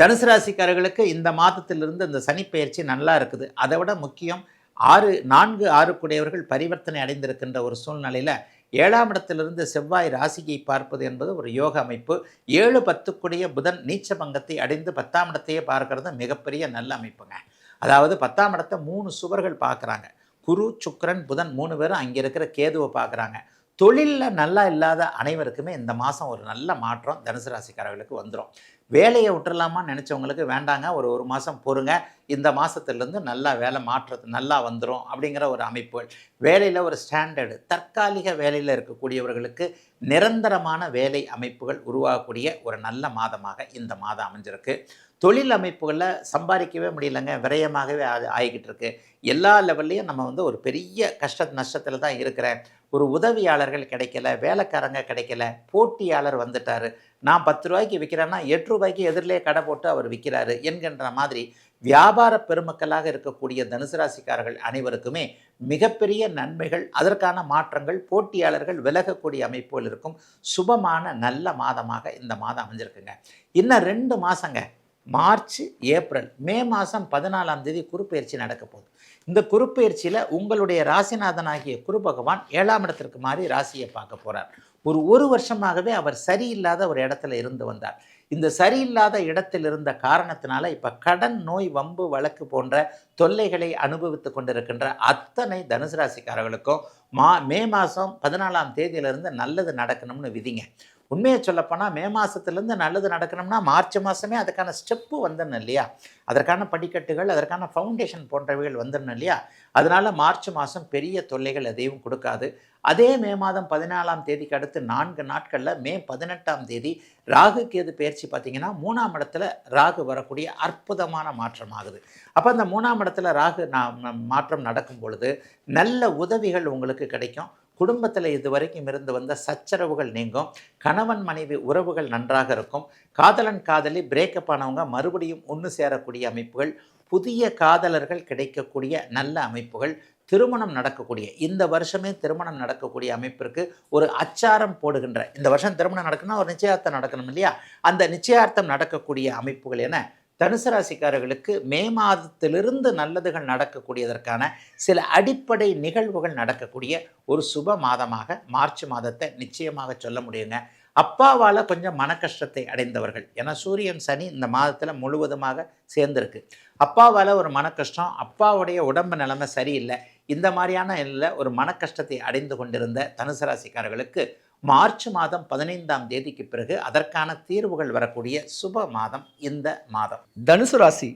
தனுசு ராசிக்காரர்களுக்கு இந்த மாதத்திலிருந்து இந்த சனிப்பெயர்ச்சி நல்லா இருக்குது. அதை விட முக்கியம் ஆறு நான்கு ஆறுக்குடையவர்கள் பரிவர்த்தனை அடைந்திருக்கின்ற ஒரு சூழ்நிலையில் ஏழாம் இடத்திலிருந்து செவ்வாய் ராசியை பார்ப்பது என்பது ஒரு யோக அமைப்பு. ஏழு பத்துக்குடைய புதன் நீச்ச பங்கத்தை அடைந்து பத்தாம் இடத்தையே பார்க்கறது மிகப்பெரிய நல்ல அமைப்புங்க. அதாவது பத்தாம் இடத்தை மூணு சுவர்கள் பார்க்குறாங்க. குரு சுக்கரன் புதன் மூணு பேரும் அங்கே இருக்கிற கேதுவை பார்க்குறாங்க. தொழிலில் நல்லா இல்லாத அனைவருக்குமே இந்த மாதம் ஒரு நல்ல மாற்றம் தனுசு ராசிக்காரர்களுக்கு வந்துடும் வேலையை விட்டுறலாமான்னு நினச்சவங்களுக்கு வேண்டாங்க. ஒரு ஒரு மாதம் பொறுங்க. இந்த மாதத்துலேருந்து நல்லா வேலை மாற்றது நல்லா வந்துடும் அப்படிங்கிற ஒரு அமைப்புகள். வேலையில் ஒரு ஸ்டாண்டர்டு தற்காலிக வேலையில் இருக்கக்கூடியவர்களுக்கு நிரந்தரமான வேலை அமைப்புகள் உருவாகக்கூடிய ஒரு நல்ல மாதமாக இந்த மாதம் அமைஞ்சிருக்கு. தொழில் அமைப்புகளில் சம்பாதிக்கவே முடியலங்க. விரயமாகவே ஆ- ஆகிக்கிட்டு இருக்கு. எல்லா லெவல்லையும் நம்ம வந்து ஒரு பெரிய கஷ்ட நஷ்டத்தில் தான் இருக்கிறேன். ஒரு உதவியாளர்கள் கிடைக்கல வேலைக்காரங்க கிடைக்கல போட்டியாளர் வந்துட்டார். நான் பத்து ரூபாய்க்கு விற்கிறேன்னா எட்டு ரூபாய்க்கு எதிரிலே கடை போட்டு அவர் விற்கிறாரு என்கின்ற மாதிரி வியாபார பெருமக்களாக இருக்கக்கூடிய தனுசு ராசிக்காரர்கள் அனைவருக்குமே மிகப்பெரிய நன்மைகள் அதற்கான மாற்றங்கள் போட்டியாளர்கள் விலகக்கூடிய அமைப்புகள் இருக்கும். சுபமான நல்ல மாதமாக இந்த மாதம் அமைஞ்சிருக்குங்க. இன்னும் ரெண்டு மாதங்க மார்ச் ஏப்ரல் மே மாதம் பதினாலாம் தேதி குருப்பெயர்ச்சி நடக்க போகுது. இந்த குருப்பெயர்ச்சியில் உங்களுடைய ராசிநாதனாகிய குரு பகவான் ஏழாம் இடத்திற்கு மாறி ராசியை பார்க்க போகிறார் ஒரு ஒரு வருஷமாகவே அவர் சரியில்லாத ஒரு இடத்துல இருந்து வந்தார். இந்த சரியில்லாத இடத்தில் இருந்த காரணத்தினால இப்போ கடன் நோய் வம்பு வழக்கு போன்ற தொல்லைகளை அனுபவித்து கொண்டிருக்கின்ற அத்தனை தனுசு ராசிக்காரர்களுக்கும் மா மே மாதம் பதினாலாம் தேதியிலிருந்து நல்லது நடக்கணும்னு விதிங்க. உண்மையை சொல்லப்போனால் மே மாதத்துலேருந்து நல்லது நடக்கணும்னா மார்ச் மாதமே அதுக்கான ஸ்டெப்பு வந்துடணும் இல்லையா? அதற்கான படிக்கட்டுகள் அதற்கான ஃபவுண்டேஷன் போன்றவைகள் வந்துடணும் இல்லையா? அதனால் மார்ச் மாதம் பெரிய தொல்லைகள் எதையும் கொடுக்காது. அதே மே மாதம் பதினாலாம் தேதிக்கு அடுத்து நான்கு நாட்களில் மே பதினெட்டாம் தேதி ராகு கேது பயிற்சி பார்த்திங்கன்னா மூணாம் இடத்துல ராகு வரக்கூடிய அற்புதமான மாற்றம் ஆகுது அப்போ அந்த மூணாம் இடத்துல ராகு நான் மாற்றம் நடக்கும் பொழுது நல்ல உதவிகள் உங்களுக்கு கிடைக்கும். குடும்பத்தில் இது வரைக்கும் இருந்து வந்த சச்சரவுகள் நீங்கும். கணவன் மனைவி உறவுகள் நன்றாக இருக்கும். காதலன் காதலி பிரேக்கப் ஆனவங்க மறுபடியும் ஒன்று சேரக்கூடிய அமைப்புகள். புதிய காதலர்கள் கிடைக்கக்கூடிய நல்ல அமைப்புகள். திருமணம் நடக்கக்கூடிய இந்த வருஷமே திருமணம் நடக்கக்கூடிய அமைப்பிற்கு ஒரு அச்சாரம் போடுகின்ற இந்த வருஷம் திருமணம் நடக்கணும்னா ஒரு நிச்சயார்த்தம் நடக்கணும் இல்லையா? அந்த நிச்சயார்த்தம் நடக்கக்கூடிய அமைப்புகள் என தனுசு ராசிக்காரர்களுக்கு மே மாதத்திலிருந்து நல்லதுகள் நடக்கக்கூடியதற்கான சில அடிப்படை நிகழ்வுகள் நடக்கக்கூடிய ஒரு சுப மாதமாக மார்ச் மாதத்தை நிச்சயமாக சொல்ல முடியுங்க. அப்பாவால் கொஞ்சம் மன கஷ்டத்தை அடைந்தவர்கள். ஏன்னா சூரியன் சனி இந்த மாதத்தில் முழுவதுமாக சேர்ந்துருக்கு. அப்பாவால் ஒரு மன கஷ்டம் அப்பாவுடைய உடம்பு நிலைமை சரியில்லை. இந்த மாதிரியான இல்லை ஒரு மன கஷ்டத்தை அடைந்து கொண்டிருந்த தனுசு ராசிக்காரர்களுக்கு மார்ச் மாதம் பதினைந்தாம் தேதிக்கு பிறகு அதற்கான தீர்வுகள் வரக்கூடிய சுப மாதம் இந்த மாதம். தனுசு ராசி.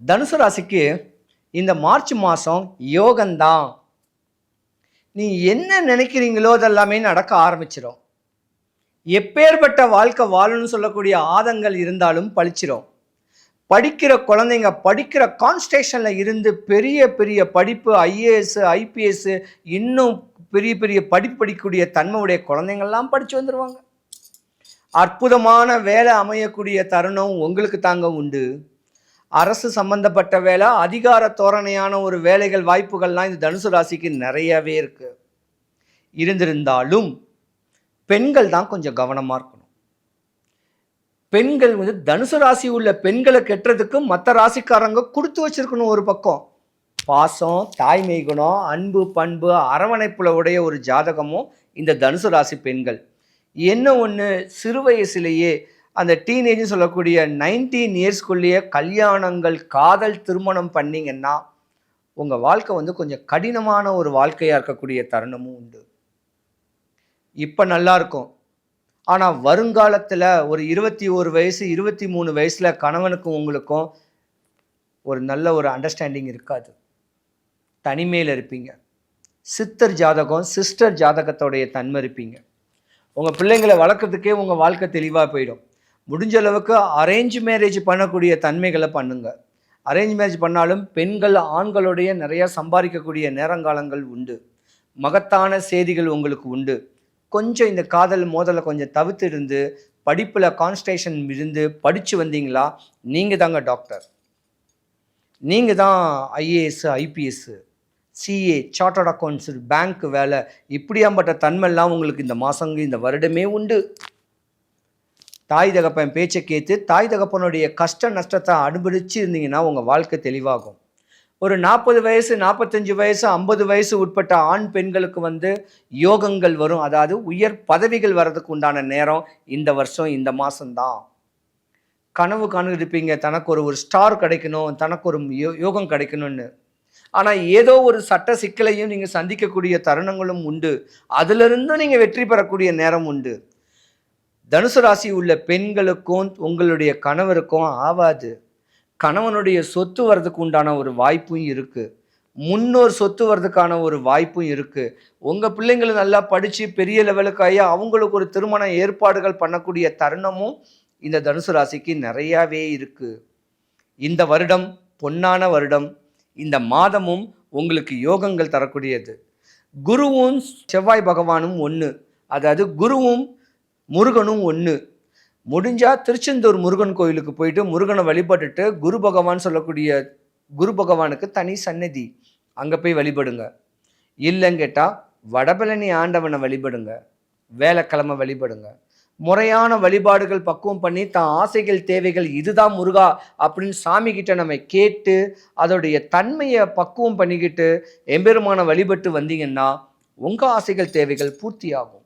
தனுசு ராசிக்கு இந்த மார்ச் மாதம் யோகந்தான். நீ என்ன நினைக்கிறீங்களோ அதெல்லாமே நடக்க ஆரம்பிச்சிடும் எப்பேற்பட்ட வாழ்க்கை வாழணும்னு சொல்லக்கூடிய ஆதங்கள் இருந்தாலும் பழிச்சிடும் படிக்கிற குழந்தைங்க படிக்கிற கான்ஸ்டேஷனில் இருந்து பெரிய பெரிய படிப்பு ஐஏஎஸ் ஐபிஎஸ் இன்னும் பெரிய பெரிய படிப்பு படிக்கக்கூடிய தன்மையுடைய குழந்தைங்கள்லாம் படித்து வந்துடுவாங்க அற்புதமான வேலை அமையக்கூடிய தருணம் உங்களுக்கு தாங்க உண்டு. அரசு சம்பந்தப்பட்ட வேலை அதிகார தோரணையான ஒரு வேலைகள் வாய்ப்புகள்லாம் இந்த தனுசு ராசிக்கு நிறையவே இருக்குது இருந்திருந்தாலும் பெண்கள் தான் கொஞ்சம் கவனமாக இருக்கணும். பெண்கள் வந்து தனுசு ராசி உள்ள பெண்களை கெட்டுறதுக்கு மற்ற ராசிக்காரங்க கொடுத்து வச்சிருக்கணும் ஒரு பக்கம். பாசம் தாய்மை குணம் அன்பு பண்பு அரவணைப்புல உடைய ஒரு ஜாதகமும் இந்த தனுசு ராசி பெண்கள். என்ன ஒன்று சிறு வயசுலேயே அந்த டீனேஜ்னு சொல்லக்கூடிய நைன்டீன் இயர்ஸ்க்குள்ளேயே கல்யாணங்கள் காதல் திருமணம் பண்ணிங்கன்னா உங்கள் வாழ்க்கை வந்து கொஞ்சம் கடினமான ஒரு வாழ்க்கையாக இருக்கக்கூடிய தருணமும் உண்டு. இப்போ நல்லா இருக்கும். ஆனால் வருங்காலத்தில் ஒரு இருபத்தி ஒரு வயசு இருபத்தி மூணு வயசில் கணவனுக்கும் உங்களுக்கும் ஒரு நல்ல ஒரு அண்டர்ஸ்டாண்டிங் இருக்காது. தனிமையில் இருப்பீங்க சித்தர் ஜாதகம் சிஸ்டர் ஜாதகத்தோடைய தன்மை இருப்பீங்க உங்கள் பிள்ளைங்களை வளர்க்குறதுக்கே உங்கள் வாழ்க்கை தெளிவாக போயிடும். முடிஞ்ச அளவுக்கு அரேஞ்ச் மேரேஜ் பண்ணக்கூடிய தன்மைகளை பண்ணுங்க. அரேஞ்ச் மேரேஜ் பண்ணாலும் பெண்கள் ஆண்களுடைய நிறையா சம்பாதிக்கக்கூடிய நேரங்காலங்கள் உண்டு. மகத்தான செய்திகள் உங்களுக்கு உண்டு. கொஞ்சம் இந்த காதல் மோதலை கொஞ்சம் தவிர்த்து இருந்து படிப்பில் கான்ஸ்டேஷன் இருந்து படித்து வந்தீங்களா நீங்கள் தாங்க டாக்டர் நீங்கள் தான் IAS IPS CA chartered accounts bank வேலை இப்படியாம்பட்ட தன்மைலாம் உங்களுக்கு இந்த மாதங்க இந்த வருடமே உண்டு. தாய் தகப்பன் பேச்சை கேட்டு தாய் தகப்பனுடைய கஷ்ட நஷ்டத்தை அனுபவிச்சு இருந்தீங்கன்னா உங்கள் வாழ்க்கை தெளிவாகும். ஒரு நாற்பது வயசு நாற்பத்தஞ்சு வயசு ஐம்பது வயசு உட்பட்ட ஆண் பெண்களுக்கு வந்து யோகங்கள் வரும். அதாவது உயர் பதவிகள் வர்றதுக்கு உண்டான நேரம் இந்த வருஷம் இந்த மாதம்தான் கனவு காணிருப்பீங்க தனக்கு ஒரு ஒரு ஸ்டார் கிடைக்கணும் தனக்கு ஒரு யோ யோகம் கிடைக்கணும்னு. ஆனால் ஏதோ ஒரு சட்ட சிக்கலையும் நீங்கள் சந்திக்கக்கூடிய தருணங்களும் உண்டு. அதிலிருந்து நீங்கள் வெற்றி பெறக்கூடிய நேரம் உண்டு. தனுசு ராசி உள்ள பெண்களுக்கும் உங்களுடைய கணவருக்கும் ஆவாது. கணவனுடைய சொத்து வர்றதுக்கு உண்டான ஒரு வாய்ப்பும் இருக்குது முன்னோர் சொத்து வர்றதுக்கான ஒரு வாய்ப்பும் இருக்குது உங்கள் பிள்ளைங்களை நல்லா படித்து பெரிய லெவலுக்கு ஆகி அவங்களுக்கு ஒரு திருமண ஏற்பாடுகள் பண்ணக்கூடிய தருணமும் இந்த தனுசு ராசிக்கு நிறையாவே இருக்குது இந்த வருடம் பொன்னான வருடம். இந்த மாதமும் உங்களுக்கு யோகங்கள் தரக்கூடியது. குருவும் செவ்வாய் பகவானும் ஒன்று அதாவது குருவும் முருகனும் ஒன்று முடிஞ்சால் திருச்செந்தூர் முருகன் கோயிலுக்கு போயிட்டு முருகனை வழிபட்டுட்டு குரு பகவான் சொல்லக்கூடிய குரு பகவானுக்கு தனி சன்னதி அங்கே போய் வழிபடுங்க. இல்லைன்னு கேட்டால் வடபழனி ஆண்டவனை வழிபடுங்க. வேலைக்கிழமை வழிபடுங்க. முறையான வழிபாடுகள் பக்குவம் பண்ணி தான் ஆசைகள் தேவைகள் இதுதான் முருகா அப்படின்னு சாமி கிட்ட நம்ம கேட்டு அதோடைய தன்மையை பக்குவம் பண்ணிக்கிட்டு எம்பெருமான வழிபட்டு வந்தீங்கன்னா உங்கள் ஆசைகள் தேவைகள் பூர்த்தியாகும்.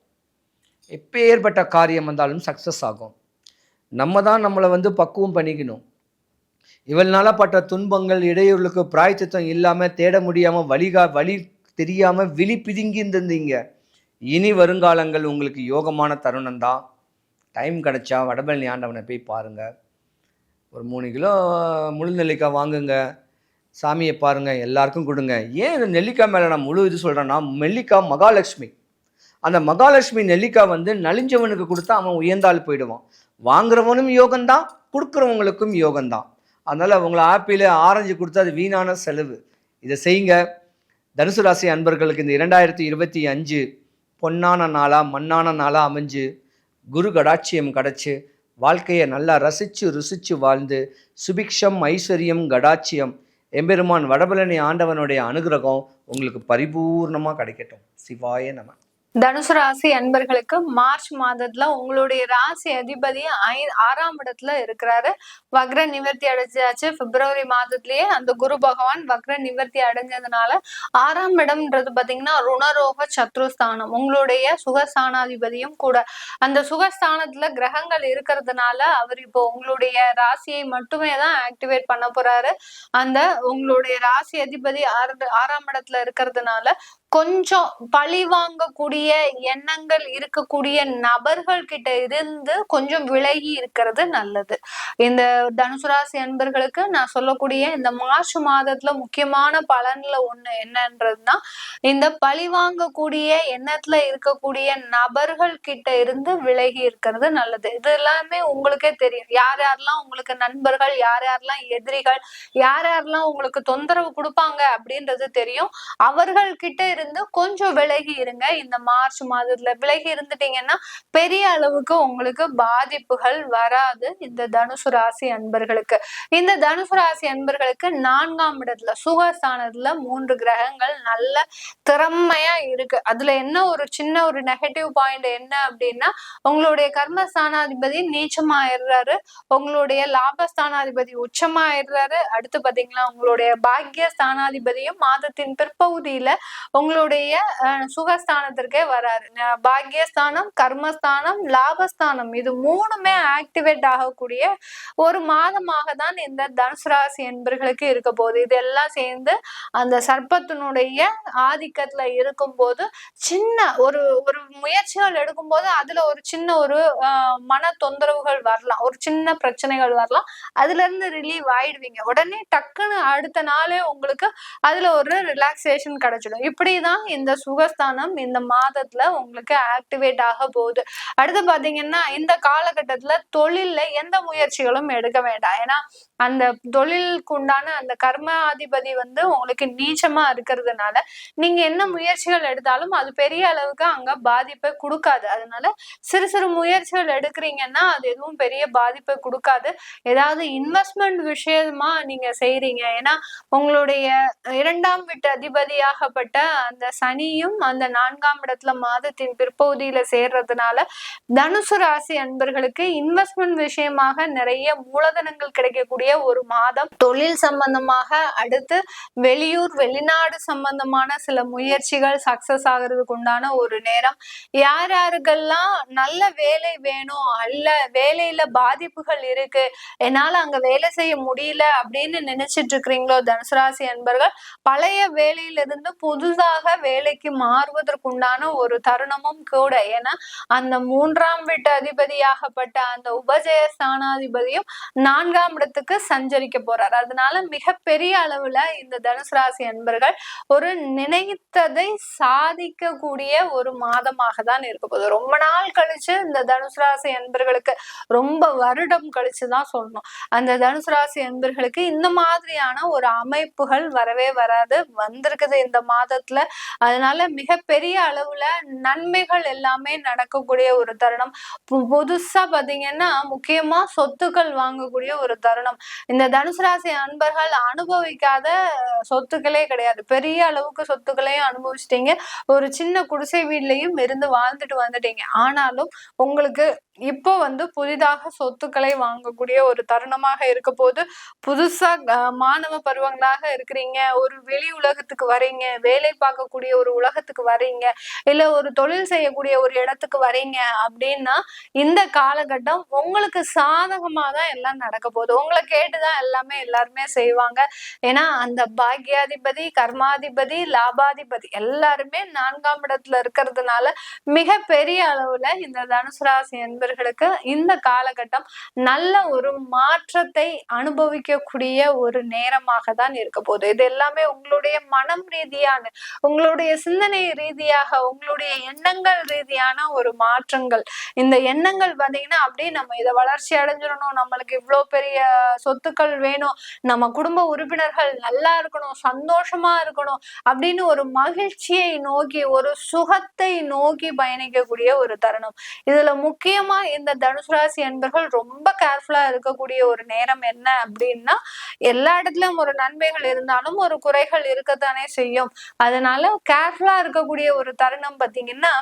எப்பேற்பட்ட காரியம் வந்தாலும் சக்ஸஸ் ஆகும். நம்ம தான் நம்மளை வந்து பக்குவம் பண்ணிக்கணும். இவள் பட்ட துன்பங்கள் இடையூறுகளுக்கு பிராய்ச்சித்தம் இல்லாமல் தேட முடியாமல் வழிகா வழி தெரியாமல் விழி பிதுங்கி இருந்திருந்தீங்க. இனி வருங்காலங்கள் உங்களுக்கு யோகமான தருணம் தான் டைம் கிடைச்சா வடபழனி ஆண்டவனை போய் பாருங்கள் ஒரு மூணு கிலோ முழு நெல்லிக்காய் வாங்குங்க. சாமியை பாருங்கள் எல்லாருக்கும் கொடுங்க. ஏன் இந்த நெல்லிக்காய் மேலே நான் முழு இது சொல்கிறேன்னா நெல்லிக்காய் மகாலட்சுமி. அந்த மகாலட்சுமி நெல்லிக்காய் வந்து நலிஞ்சவனுக்கு கொடுத்தா அவன் உயர்ந்தால் போயிடுவான். வாங்குறவனும் யோகம்தான் கொடுக்குறவங்களுக்கும் யோகம்தான். அதனால் உங்களை ஆப்பிள் ஆரஞ்சு கொடுத்தா அது வீணான செலவு. இதை செய்யுங்க. தனுசு ராசி அன்பர்களுக்கு இந்த இரண்டாயிரத்தி இருபத்தி அஞ்சு பொன்னான நாளாக மண்ணான நாளாக அமைஞ்சு குரு கடாட்சியம் கிடச்சி வாழ்க்கையை நல்லா ரசித்து ருசித்து வாழ்ந்து சுபிக்ஷம் ஐஸ்வர்யம் கடாட்சியம் எம்பெருமான் வடபழனி ஆண்டவனுடைய அனுகிரகம் உங்களுக்கு பரிபூர்ணமாக கிடைக்கட்டும். சிவாய நமன் தனுசு ராசி அன்பர்களுக்கு மார்ச் மாதத்துல உங்களுடைய ராசி அதிபதி ஐ ஆறாம் இடத்துல இருக்கிறாரு. வக்ர நிவர்த்தி அடைஞ்சாச்சு. பிப்ரவரி மாதத்திலேயே அந்த குரு பகவான் வக்ர நிவர்த்தி அடைஞ்சதுனால ஆறாம் இடம்ன்றது பாத்தீங்கன்னா ருணரோக சத்ருஸ்தானம். உங்களுடைய சுகஸ்தானாதிபதியும் கூட. அந்த சுகஸ்தானத்துல கிரகங்கள் இருக்கிறதுனால அவர் இப்போ உங்களுடைய ராசியை மட்டுமே தான் ஆக்டிவேட் பண்ண போறாரு. அந்த உங்களுடைய ராசி அதிபதி ஆறு ஆறாம் இடத்துல இருக்கிறதுனால கொஞ்சம் பழி வாங்கக்கூடிய எண்ணங்கள் இருக்கக்கூடிய நபர்கள் கிட்ட இருந்து கொஞ்சம் விலகி இருக்கிறது நல்லது. இந்த தனுசு ராசி அன்பர்களுக்கு நான் சொல்லக்கூடிய இந்த மார்ச் மாதத்துல முக்கியமான பலன்ல ஒண்ணு என்னன்றதுன்னா இந்த பழி வாங்கக்கூடிய எண்ணத்துல இருக்கக்கூடிய நபர்கள் கிட்ட இருந்து விலகி இருக்கிறது நல்லது. இது எல்லாமே உங்களுக்கே தெரியும். யார் யாரெல்லாம் உங்களுக்கு நண்பர்கள் யார் யாரெல்லாம் எதிரிகள் யார் யாரெல்லாம் உங்களுக்கு தொந்தரவு கொடுப்பாங்க அப்படின்றது தெரியும். அவர்கள் கிட்ட இருந்து கொஞ்சம் விலகி இருங்க. இந்த மார்ச் மாதத்துல விலகி இருந்துட்டீங்கன்னா பெரிய அளவுக்கு உங்களுக்கு பாதிப்புகள் வராது இந்த தனுசு ராசி அன்பர்களுக்கு. இந்த தனுசு ராசி அன்பர்களுக்கு நான்காம் இடத்துல சுகஸ்தானத்துல மூன்று கிரகங்கள் நல்ல திறமையா இருக்கு. அதுல என்ன ஒரு சின்ன ஒரு நெகட்டிவ் பாயிண்ட் என்ன அப்படின்னா உங்களுடைய கர்மஸ்தானாதிபதி நீச்சமாயிடுறாரு. உங்களுடைய லாபஸ்தானாதிபதி உச்சமாயிடுறாரு. அடுத்து பாத்தீங்கன்னா உங்களுடைய பாக்கிய ஸ்தானாதிபதியும் மாதத்தின் பிற்பகுதியில உங்களுடைய சுகஸ்தானத்திற்கே வராரு. பாக்கியஸ்தானம் கர்மஸ்தானம் லாபஸ்தானம் இது மூணுமே ஆக்டிவேட் ஆகக்கூடிய ஒரு மாதமாக தான் இந்த தனுசு ராசி என்பர்களுக்கு இருக்க போகுது. இதெல்லாம் சேர்ந்து அந்த சர்ப்பத்தினுடைய ஆதிக்கத்துல இருக்கும்போது சின்ன ஒரு ஒரு முயற்சிகள் எடுக்கும்போது அதுல ஒரு சின்ன ஒரு மன தொந்தரவுகள் வரலாம். ஒரு சின்ன பிரச்சனைகள் வரலாம். அதுல இருந்து ரிலீவ் ஆயிடுவீங்க. உடனே டக்குன்னு அடுத்த நாளே உங்களுக்கு அதுல ஒரு ரிலாக்ஸேஷன் கிடைச்சிடும். இப்படி தான் இந்த சுகஸ்தானம் இந்த மாதத்துல உங்களுக்கு ஆக்டிவேட் ஆக போகுது. அடுத்து பாத்தீங்கன்னா இந்த காலகட்டத்துல தொழில்ல எந்த முயற்சிகளும் எடுக்க வேண்டாம். ஏன்னா அந்த தொழிலுக்கு உண்டான அந்த கர்ம அதிபதி வந்து உங்களுக்கு நீச்சமா இருக்கிறதுனால நீங்க என்ன முயற்சிகள் எடுத்தாலும் அது பெரிய அளவுக்கு அங்க பாதிப்பை கொடுக்காது. அதனால சிறு சிறு முயற்சிகள் எடுக்கிறீங்கன்னா அது எதுவும் பெரிய பாதிப்பை கொடுக்காது. ஏதாவது இன்வெஸ்ட்மெண்ட் விஷயமா நீங்க செய்யறீங்க ஏன்னா உங்களுடைய இரண்டாம் வீட்டு அதிபதியாகப்பட்ட அந்த சனியும் அந்த நான்காம் இடத்துல மாதத்தின் பிற்பகுதியில சேர்றதுனால தனுசு ராசி அன்பர்களுக்கு இன்வெஸ்ட்மெண்ட் விஷயமாக நிறைய மூலதனங்கள் கிடைக்கக்கூடிய ஒரு மாதம். தொழில் சம்பந்தமாக அடுத்து வெளியூர் வெளிநாடு சம்பந்தமான சில முயற்சிகள் சக்சஸ் ஆகிறதுக்கு உண்டான ஒரு நேரம். யார் யாருக்கெல்லாம் நல்ல வேலை வேணும் அல்ல வேலையில பாதிப்புகள் இருக்கு என்னால அங்க வேலை செய்ய முடியல அப்படின்னு நினைச்சிட்டு இருக்கிறீங்களோ தனுசு ராசி அன்பர்கள் பழைய வேலையிலிருந்து புதுசாக புதிதாக வேலைக்கு மாறுவதற்குண்டான ஒரு தருணமும் கூட. ஏன்னா அந்த மூன்றாம் வீட்டு அதிபதியாகப்பட்ட அந்த உபஜய ஸ்தானாதிபதியும் நான்காம் இடத்துக்கு சஞ்சரிக்க போறார். அதனால மிகப்பெரிய அளவுல இந்த தனுசு ராசி அன்பர்கள் ஒரு நினைத்ததை சாதிக்கக்கூடிய ஒரு மாதமாக தான் இருக்க போகுது. ரொம்ப நாள் கழிச்சு இந்த தனுசு ராசி அன்பர்களுக்கு ரொம்ப வருடம் கழிச்சு தான் சொல்லணும். அந்த தனுசு ராசி அன்பர்களுக்கு இந்த மாதிரியான ஒரு அமைப்புகள் வரவே வராது. வந்திருக்குது இந்த மாதத்துல. அதனால மிகப்பெரிய அளவுல நன்மைகள் எல்லாமே நடக்கக்கூடிய ஒரு தருணம். பு- புதுசா பாத்தீங்கன்னா முக்கியமா சொத்துக்கள் வாங்கக்கூடிய ஒரு தருணம். இந்த தனுசு ராசி அன்பர்கள் அனுபவிக்காத சொத்துக்களே கிடையாது. பெரிய அளவுக்கு சொத்துக்களையும் அனுபவிச்சிட்டீங்க. ஒரு சின்ன குடிசை வீட்லயும் இருந்து வாழ்ந்துட்டு வந்துட்டீங்க. ஆனாலும் உங்களுக்கு இப்போ வந்து புதிதாக சொத்துக்களை வாங்கக்கூடிய ஒரு தருணமாக இருக்க போது புதுசா மாணவ பருவங்களாக இருக்கிறீங்க ஒரு வெளி உலகத்துக்கு வரீங்க வேலை பார்க்கக்கூடிய ஒரு உலகத்துக்கு வரீங்க இல்ல ஒரு தொழில் செய்யக்கூடிய ஒரு இடத்துக்கு வரீங்க அப்படின்னா இந்த காலகட்டம் உங்களுக்கு சாதகமா தான் எல்லாம் நடக்க போகுது. உங்களை கேட்டுதான் எல்லாமே எல்லாருமே செய்வாங்க. ஏன்னா அந்த பாக்யாதிபதி கர்மாதிபதி லாபாதிபதி எல்லாருமே நான்காம் இடத்துல இருக்கிறதுனால மிக பெரிய அளவுல இந்த தனுசு ராசி என்பர்களுக்கு இந்த காலகட்டம் நல்ல ஒரு மாற்றத்தை அனுபவிக்கக்கூடிய ஒரு நேரமாக தான் இருக்க போகுது. இது எல்லாமே உங்களுடைய மனம் ரீதியான உங்களுடைய சிந்தனை ரீதியாக உங்களுடைய எண்ணங்கள் ரீதியான ஒரு மாற்றங்கள். இந்த எண்ணங்கள் பார்த்தீங்கன்னா அப்படியே நம்ம இதை வளர்ச்சி அடைஞ்சிடணும். நம்மளுக்கு இவ்வளோ பெரிய சொத்துக்கள் வேணும். நம்ம குடும்ப உறுப்பினர்கள் நல்லா இருக்கணும் சந்தோஷமா இருக்கணும் அப்படின்னு ஒரு மகிழ்ச்சியை நோக்கி ஒரு சுகத்தை நோக்கி பயணிக்கக்கூடிய ஒரு தருணம். இதுல முக்கியமா இந்த தனுசு ராசி அன்பர்கள் ரொம்ப கேர்ஃபுல்லா இருக்கக்கூடிய ஒரு நேரம் என்ன அப்படின்னா எல்லா இடத்துலயும் ஒரு நன்மைகள் இருந்தாலும் ஒரு குறைகள் இருக்கத்தானே செய்யும். அதனால கேர்ஃபுல்லா இருக்கக்கூடிய ஒரு தருணம் பாத்தீங்கன்னா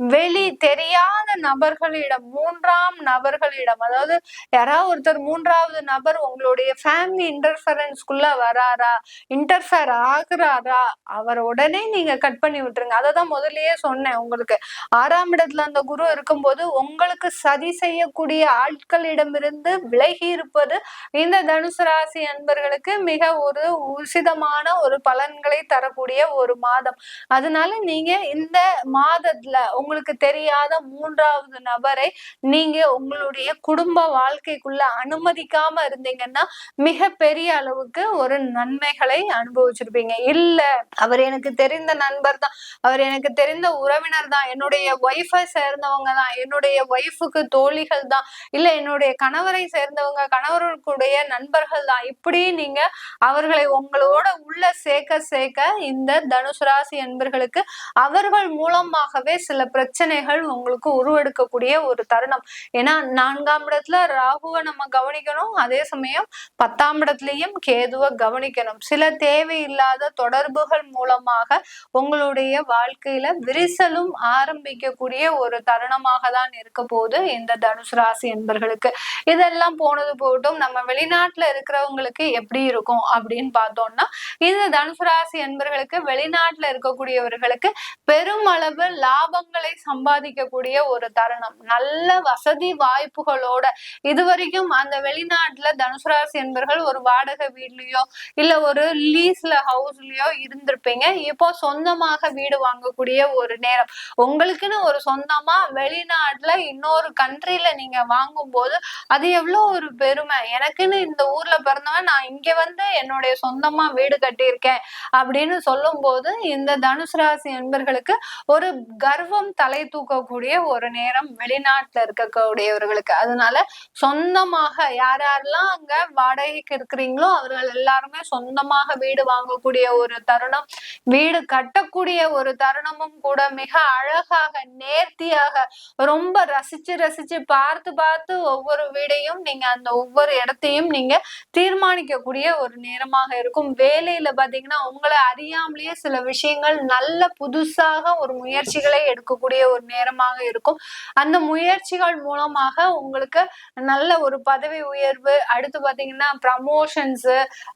வெளி தெரியாத நபர்களிடம் மூன்றாம் நபர்களிடம் அதாவது யாராவது ஒருத்தர் மூன்றாவது நபர் உங்களுடைய ஃபேமிலி இன்டர்ஃபரன்ஸ்குள்ள வராரா இன்டர்ஃபேர் ஆகுறாரா அவர் உடனே நீங்க கட் பண்ணி விட்டுருங்க. அதை தான் முதல்லயே சொன்னேன் உங்களுக்கு. ஆறாம் இடத்துல அந்த குரு இருக்கும்போது உங்களுக்கு சதி செய்யக்கூடிய ஆட்களிடமிருந்து விலகி இருப்பது இந்த தனுசு ராசி அன்பர்களுக்கு மிக ஒரு உசிதமான ஒரு பலன்களை தரக்கூடிய ஒரு மாதம். அதனால நீங்க இந்த மாதத்துல உங்களுக்கு தெரியாத மூன்றாவது நபரை நீங்க உங்களுடைய குடும்ப வாழ்க்கைக்குள்ள அனுமதிக்காம இருந்தீங்கன்னா மிக பெரிய அளவுக்கு ஒரு நன்மைகளை அனுபவிச்சிருப்பீங்க. இல்ல அவர் எனக்கு தெரிந்த நண்பர் தான். அவர் எனக்கு தெரிந்த உறவினர் தான். என்னுடைய ஒய்ஃபை சேர்ந்தவங்க தான். என்னுடைய ஒய்ஃபுக்கு தோழிகள் தான். இல்ல என்னுடைய கணவரை சேர்ந்தவங்க கணவர்களுடைய நண்பர்கள் தான். இப்படி நீங்க அவர்களை உங்களோட உள்ள சேர்க்க சேர்க்க இந்த தனுசு ராசி என்பர்களுக்கு அவர்கள் மூலமாகவே சில பிரச்சனைகள் உங்களுக்கு உருவெடுக்கக்கூடிய ஒரு தருணம். ஏன்னா நான்காம் இடத்துல ராகுவை நம்ம கவனிக்கணும் அதே சமயம் பத்தாம் இடத்துலயும் கேதுவை கவனிக்கணும். சில தேவையில்லாத தொடர்புகள் மூலமாக உங்களுடைய வாழ்க்கையில விரிசலும் ஆரம்பிக்கக்கூடிய ஒரு தருணமாக தான் இருக்க போகுது இந்த தனுசு ராசி என்பர்களுக்கு. இதெல்லாம் போனது போகட்டும் நம்ம வெளிநாட்டுல இருக்கிறவங்களுக்கு எப்படி இருக்கும் அப்படின்னு பார்த்தோம்னா இந்த தனுசு ராசி என்பர்களுக்கு வெளிநாட்டுல இருக்கக்கூடியவர்களுக்கு பெருமளவு லாபங்கள் சம்பாதிக்கக்கூடிய ஒரு தருணம். நல்ல வசதி வாய்ப்புகளோட இதுவரைக்கும் அந்த வெளிநாட்டுல தனுசு ராசி என்பர்கள் ஒரு வாடகை வீட்லயோ இல்ல ஒரு லீஸ்ல ஹவுஸ்லயோ இருந்திருப்பீங்க. இப்போ சொந்தமாக வீடு வாங்கக்கூடிய ஒரு நேரம். உங்களுக்குன்னு ஒரு சொந்தமா வெளிநாட்டுல இன்னொரு கண்ட்ரில நீங்க வாங்கும்போது அது எவ்வளவு ஒரு பெருமை. எனக்குன்னு இந்த ஊர்ல பிறந்தவன் நான் இங்க வந்து என்னுடைய சொந்தமா வீடு கட்டியிருக்கேன் அப்படின்னு சொல்லும் போது இந்த தனுசு ராசி என்பர்களுக்கு ஒரு கர்வம் தலை தூக்கக்கூடிய ஒரு நேரம் வெளிநாட்டுல இருக்கக்கூடியவர்களுக்கு. அதனால சொந்தமாக யார் யாரெல்லாம் அங்க வாடகைக்கு இருக்கிறீங்களோ அவர்கள் எல்லாருமே சொந்தமாக வீடு வாங்கக்கூடிய ஒரு தருணம் வீடு கட்டக்கூடிய ஒரு தருணமும் கூட மிக அழகாக நேர்த்தியாக ரொம்ப ரசிச்சு ரசிச்சு பார்த்து பார்த்து ஒவ்வொரு வீடையும் நீங்க அந்த ஒவ்வொரு இடத்தையும் நீங்க தீர்மானிக்கக்கூடிய ஒரு நேரமாக இருக்கும். வேலையில பாத்தீங்கன்னா உங்களை அறியாமலேயே சில விஷயங்கள் நல்ல புதுசாக ஒரு முயற்சிகளை இருக்கக்கூடிய ஒரு நேரமாக இருக்கும். அந்த முயற்சிகள் மூலமாக உங்களுக்கு நல்ல ஒரு பதவி உயர்வு அடுத்து பாத்தீங்கன்னா ப்ரமோஷன்ஸ்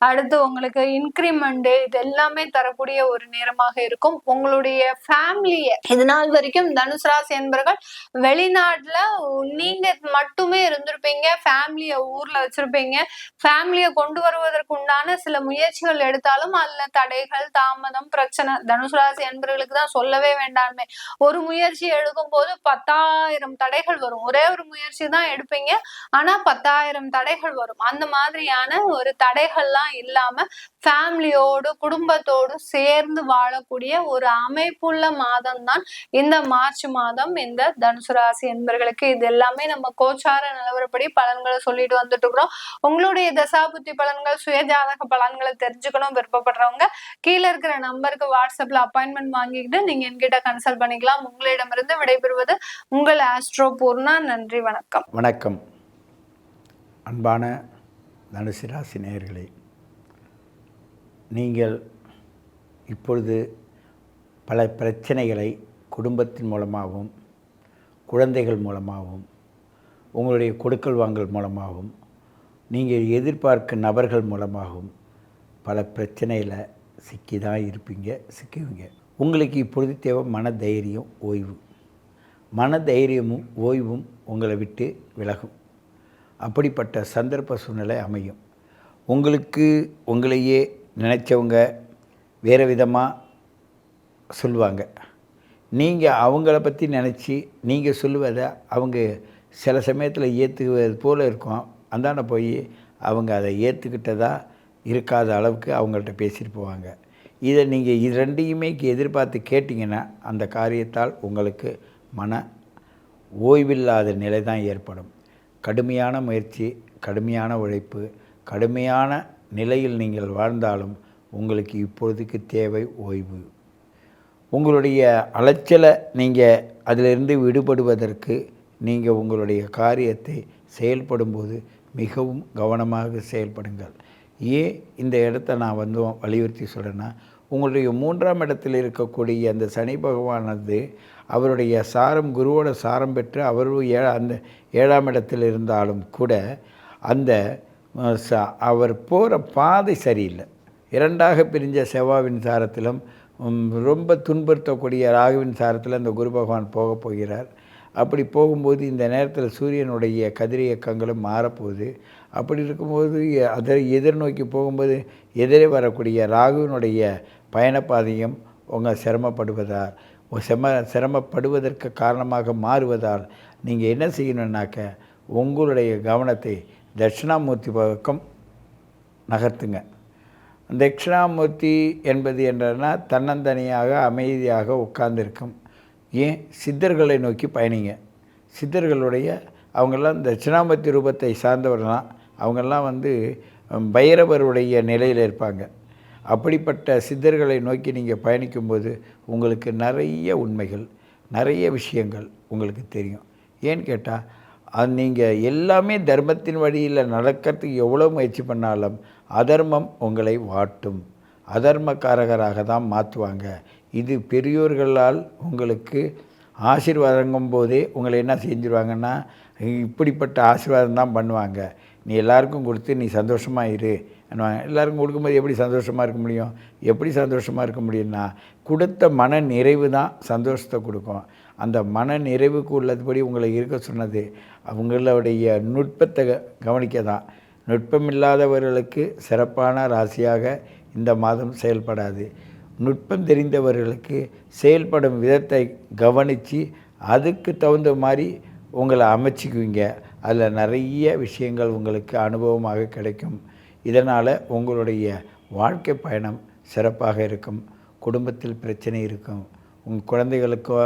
அடுத்து உங்களுக்கு இன்க்ரிமெண்ட் இது எல்லாமே தரக்கூடிய ஒரு நேரமாக இருக்கும். உங்களுடைய ஃபேமிலியை இது நாள் வரைக்கும் தனுசு ராசி என்பர்கள் வெளிநாட்டுல நீங்க மட்டுமே இருந்திருப்பீங்க. ஃபேமிலிய ஊர்ல வச்சிருப்பீங்க. ஃபேமிலியை கொண்டு வருவதற்கு உண்டான சில முயற்சிகள் எடுத்தாலும் அதுல தடைகள் தாமதம் பிரச்சனை தனுசு ராசி என்பவர்களுக்கு தான் சொல்லவே வேண்டாமே. ஒரு முயற்சி முயற்சி எடுக்கும் போது பத்தாயிரம் தடைகள் வரும். ஒரே ஒரு முயற்சி தான் எடுப்பீங்க. ஆனா பத்தாயிரம் தடைகள் வரும். அந்த மாதிரியான ஒரு தடைகள்லாம் இல்லாம ஃபேமிலியோடு குடும்பத்தோடு சேர்ந்து வாழக்கூடிய ஒரு அமைப்புள்ள மாதம் தான் இந்த மார்ச் மாதம். இந்த தனுசு ராசி என்பர்களுக்கு இது எல்லாமே நம்ம கோச்சார நிலவரப்படி பலன்களை சொல்லிட்டு வந்துட்டு இருக்கிறோம் உங்களுடைய தசாபுத்தி பலன்கள் சுயஜாதக பலன்களை தெரிஞ்சுக்கணும் விருப்பப்படுறவங்க கீழே இருக்கிற நம்பருக்கு வாட்ஸ்அப்ல அப்பாயின்மெண்ட் வாங்கிக்கிட்டு நீங்க என்கிட்ட கன்சல்ட் பண்ணிக்கலாம். உங்களிடமிருந்து விடைபெறுவது உங்கள் ஆஸ்ட்ரோ பூர்ணா. நன்றி வணக்கம். வணக்கம். அன்பான தனுசு ராசி நேயர்களே நீங்கள் இப்பொழுது பல பிரச்சனைகளை குடும்பத்தின் மூலமாகவும் குழந்தைகள் மூலமாகவும் உங்களுடைய கொடுக்கல் வாங்கல் மூலமாகவும் நீங்கள் எதிர்பார்க்கும் நபர்கள் மூலமாகவும் பல பிரச்சனையில் சிக்கி தான் இருப்பீங்க சிக்குவீங்க. உங்களுக்கு இப்பொழுது தேவை மன தைரியம் ஓய்வு. மன தைரியமும் ஓய்வும் உங்களை விட்டு விலகும். அப்படிப்பட்ட சந்தர்ப்ப சூழ்நிலை அமையும். உங்களுக்கு உங்களையே நினைச்சவங்க வேறு விதமாக சொல்லுவாங்க. நீங்கள் அவங்கள பற்றி நினச்சி நீங்கள் சொல்லுவதை அவங்க சில சமயத்தில் ஏற்றுக்குவது போல் இருக்கும். அந்தாண்ட போய் அவங்க அதை ஏற்றுக்கிட்டதா இருக்காத அளவுக்கு அவங்கள்ட்ட பேசிட்டு போவாங்க. இதை நீங்கள் இது ரெண்டையுமே எதிர்பார்த்து கேட்டிங்கன்னா அந்த காரியத்தால் உங்களுக்கு மன ஓய்வில்லாத நிலை தான் ஏற்படும். கடுமையான முயற்சி கடுமையான உழைப்பு கடுமையான நிலையில் நீங்கள் வாழ்ந்தாலும் உங்களுக்கு இப்பொழுதுக்கு தேவை ஓய்வு. உங்களுடைய அலைச்சலை நீங்கள் அதிலிருந்து விடுபடுவதற்கு நீங்கள் உங்களுடைய காரியத்தை செயல்படும்போது மிகவும் கவனமாக செயல்படுங்கள். ஏன் இந்த இடத்த நான் வந்து வலியுறுத்தி சொல்கிறேன்னா உங்களுடைய மூன்றாம் இடத்தில் இருக்கக்கூடிய அந்த சனி பகவானது அவருடைய சாரம் குருவோட சாரம் பெற்று அவரும் ஏ அந்த ஏழாம் இடத்தில் இருந்தாலும் கூட அந்த ச- அவர் போகிற பாதை சரியில்லை. இரண்டாக பிரிஞ்ச செவ்வாவின் சாரத்திலும் ரொம்ப துன்புறுத்தக்கூடிய ராகுவின் சாரத்தில் அந்த குரு பகவான் போகப் போகிறார். அப்படி போகும்போது இந்த நேரத்தில் சூரியனுடைய கதிரியக்கங்களும் மாறப்போகுது. அப்படி இருக்கும்போது எ- அதை எதிர்நோக்கி போகும்போது எதிரே வரக்கூடிய ராகுவினுடைய பயணப்பாதையும் உங்கள் சிரமப்படுவதால் செம சிரமப்படுவதற்கு காரணமாக மாறுவதால் நீங்கள் என்ன செய்யணுன்னாக்க உங்களுடைய கவனத்தை தட்சிணாமூர்த்தி பக்கம் நகர்த்துங்க. தட்சிணாமூர்த்தி என்பது என்னன்னா தன்னந்தனியாக அமைதியாக உட்கார்ந்திருக்கும். ஏன் சித்தர்களை நோக்கி பயணிங்க? சித்தர்களுடைய அவங்கெல்லாம் தட்சிணாமூர்த்தி ரூபத்தை சார்ந்தவர்களாம் அவங்கெல்லாம் வந்து பைரவருடைய நிலையில் இருப்பாங்க. அப்படிப்பட்ட சித்தர்களை நோக்கி நீங்கள் பயணிக்கும்போது உங்களுக்கு நிறைய உண்மைகள் நிறைய விஷயங்கள் உங்களுக்கு தெரியும். ஏன்னு கேட்டால் அது நீங்கள் எல்லாமே தர்மத்தின் வழியில் நடக்கிறதுக்கு எவ்வளோ முயற்சி பண்ணாலும் அதர்மம் உங்களை வாட்டும். அதர்மக்காரகராக தான் மாற்றுவாங்க. இது பெரியோர்களால் உங்களுக்கு ஆசீர்வாதங்கும் போதே உங்களை என்ன செஞ்சுருவாங்கன்னா இப்படிப்பட்ட ஆசீர்வாதம் தான் பண்ணுவாங்க. நீ எல்லாருக்கும் கொடுத்து நீ சந்தோஷமாக இரு என்னவாங்க எல்லாருக்கும் கொடுக்கும்போது எப்படி சந்தோஷமாக இருக்க முடியும்? எப்படி சந்தோஷமாக இருக்க முடியும்னா கொடுத்த மன நிறைவு தான் சந்தோஷத்தை கொடுக்கும். அந்த மன நிறைவுக்கு உள்ளதுபடி உங்களை இருக்க சொன்னது அவங்களுடைய நுட்பத்தை கவனிக்க தான். நுட்பம் இல்லாதவர்களுக்கு சிறப்பான ராசியாக இந்த மாதம் செயல்படாது. நுட்பம் தெரிந்தவர்களுக்கு செயல்படும் விதத்தை கவனித்து அதுக்கு தகுந்த மாதிரி உங்களை அமைச்சிக்குவீங்க. அதில் நிறைய விஷயங்கள் உங்களுக்கு அனுபவமாக கிடைக்கும். இதனால் உங்களுடைய வாழ்க்கை பயணம் சிறப்பாக இருக்கும். குடும்பத்தில் பிரச்சனை இருக்கும். உங்கள் குழந்தைகளுக்கோ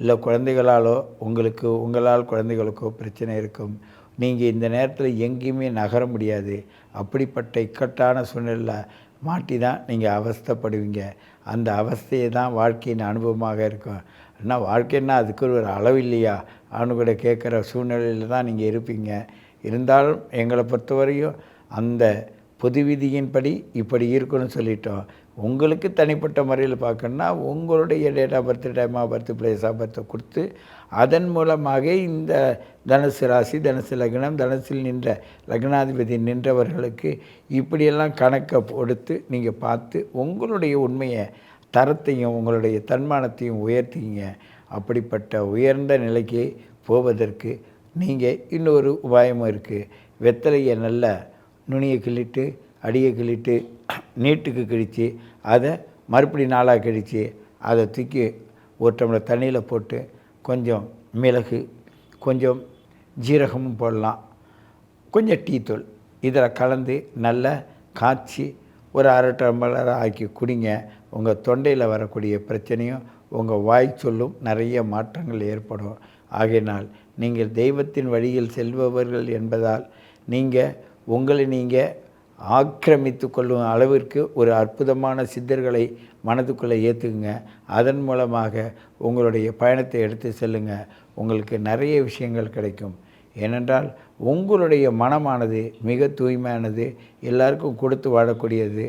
இல்லை குழந்தைகளாலோ உங்களுக்கு உங்களால் குழந்தைகளுக்கோ பிரச்சனை இருக்கும். நீங்கள் இந்த நேரத்தில் எங்கேயுமே நகர முடியாது. அப்படிப்பட்ட இக்கட்டான சூழ்நிலை மாட்டி தான் நீங்கள் அவஸ்தைப்படுவீங்க. அந்த அவஸ்தையை தான் வாழ்க்கையின் அனுபவமாக இருக்கும். ஆனால் வாழ்க்கைன்னா அதுக்கு ஒரு அளவு இல்லையா? அவனு கூட கேட்குற சூழ்நிலையில் தான் நீங்கள் இருப்பீங்க. இருந்தாலும் எங்களை பொறுத்தவரையும் அந்த பொது விதியின்படி இப்படி இருக்குன்னு சொல்லிட்டோம். உங்களுக்கு தனிப்பட்ட முறையில் பார்க்கணுன்னா உங்களுடைய date of birth time of birth place of பர்த்தை கொடுத்து அதன் மூலமாக இந்த தனுசு ராசி தனுசு லக்னம் தனுசில் நின்ற லக்னாதிபதி நின்றவர்களுக்கு இப்படியெல்லாம் கணக்கை கொடுத்து நீங்கள் பார்த்து உங்களுடைய உண்மையை தரத்தையும் உங்களுடைய தன்மானத்தையும் உயர்த்திங்க. அப்படிப்பட்ட உயர்ந்த நிலைக்கு போவதற்கு நீங்கள் இன்னொரு உபாயமும் இருக்குது வெத்தலையை நல்லா நுனியை கிள்ளிட்டு அடியை கிழிட்டு நீட்டுக்கு கிழித்து அதை மறுபடி நாளாக கிழித்து அதை தூக்கி ஒரு டம்ளர் தண்ணியில் போட்டு கொஞ்சம் மிளகு கொஞ்சம் ஜீரகமும் போடலாம். கொஞ்சம் டீத்தூள் இதில் கலந்து நல்லா காய்ச்சி ஒரு அரை டம்ளர் ஆக்கி குடிங்க. உங்கள் தொண்டையில் வரக்கூடிய பிரச்சனையும் உங்கள் வாய் சொல்லும் நிறைய மாற்றங்கள் ஏற்படும். ஆகையினால் நீங்கள் தெய்வத்தின் வழியில் செல்பவர்கள் என்பதால் நீங்கள் உங்களை நீங்கள் ஆக்கிரமித்து கொள்ளும் அளவிற்கு ஒரு அற்புதமான சித்தர்களை மனதுக்குள்ளே ஏற்றுக்குங்க. அதன் மூலமாக உங்களுடைய பயணத்தை எடுத்து செல்லுங்க. உங்களுக்கு நிறைய விஷயங்கள் கிடைக்கும். ஏனென்றால் உங்களுடைய மனமானது மிக தூய்மையானது எல்லாருக்கும் கொடுத்து வாழக்கூடியது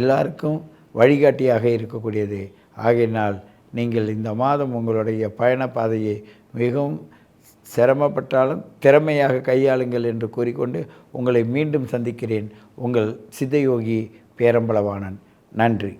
எல்லாருக்கும் வழிகாட்டியாக இருக்கக்கூடியது. ஆகையினால் நீங்கள் இந்த மாதம் உங்களுடைய பயண பாதையை மிகவும் சிரமப்பட்டாலும் திறமையாக கையாளுங்கள் என்று கூறிக்கொண்டு உங்களை மீண்டும் சந்திக்கிறேன். உங்கள் சித்தயோகி பேரம்பளவாணன் நன்றி.